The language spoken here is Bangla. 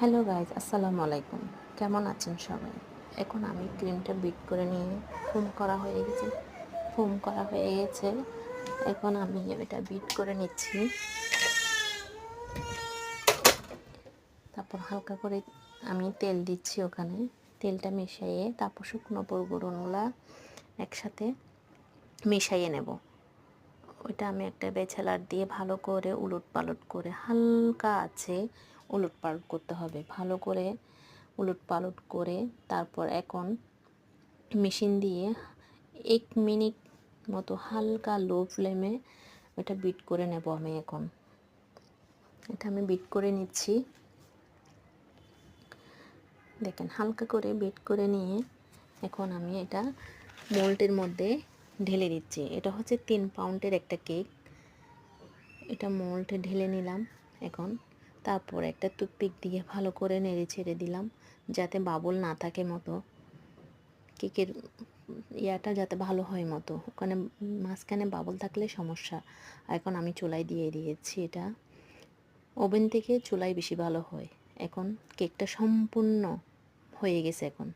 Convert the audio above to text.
হ্যালো গাইজ, আসসালামু আলাইকুম। কেমন আছেন সবাই? এখন আমি ক্রিমটা বিট করে নিয়ে ফোম করা হয়ে গেছে। ফোম করা হয়ে গেছে। এখন আমি এটা বিট করে নিচ্ছি। তারপর হালকা করে আমি তেল দিচ্ছি ওখানে। তেলটা মিশিয়ে, তারপর শুকনো পরগুড়োগুলা একসাথে মিশাইয়ে নেব। ওইটা আমি একটা বেছালার দিয়ে ভালো করে উলট পালট করে হালকা আছে। উলট পালট করতে হবে। ভালো করে উলট পালট করে তারপর এখন মেশিন দিয়ে এক মিনিট মতো হালকা লো ফ্লেমে এটা বিট করে নেব আমি এখন। এটা আমি বিট করে নিচ্ছি। দেখেন, হালকা করে বিট করে নিয়ে এখন আমি এটা মোল্টের মধ্যে ঢেলে দিচ্ছি। এটা হচ্ছে তিন পাউন্ডের একটা কেক এটা মোল্টে ঢেলে নিলাম এখন। তারপর একটা টুথপিক দিয়ে ভালো করে নেড়ে ছেড়ে দিলাম, যাতে বাবল না থাকে মতো। কেকের ইয়াটা যাতে ভালো হয় মতো। ওখানে মাঝখানে বাবল থাকলে সমস্যা এখন আমি চুলায় দিয়ে দিয়েছি এটা। ওভেন থেকে চুলাই বেশি ভালো হয়। এখন কেকটা সম্পূর্ণ হয়ে গেছে এখন।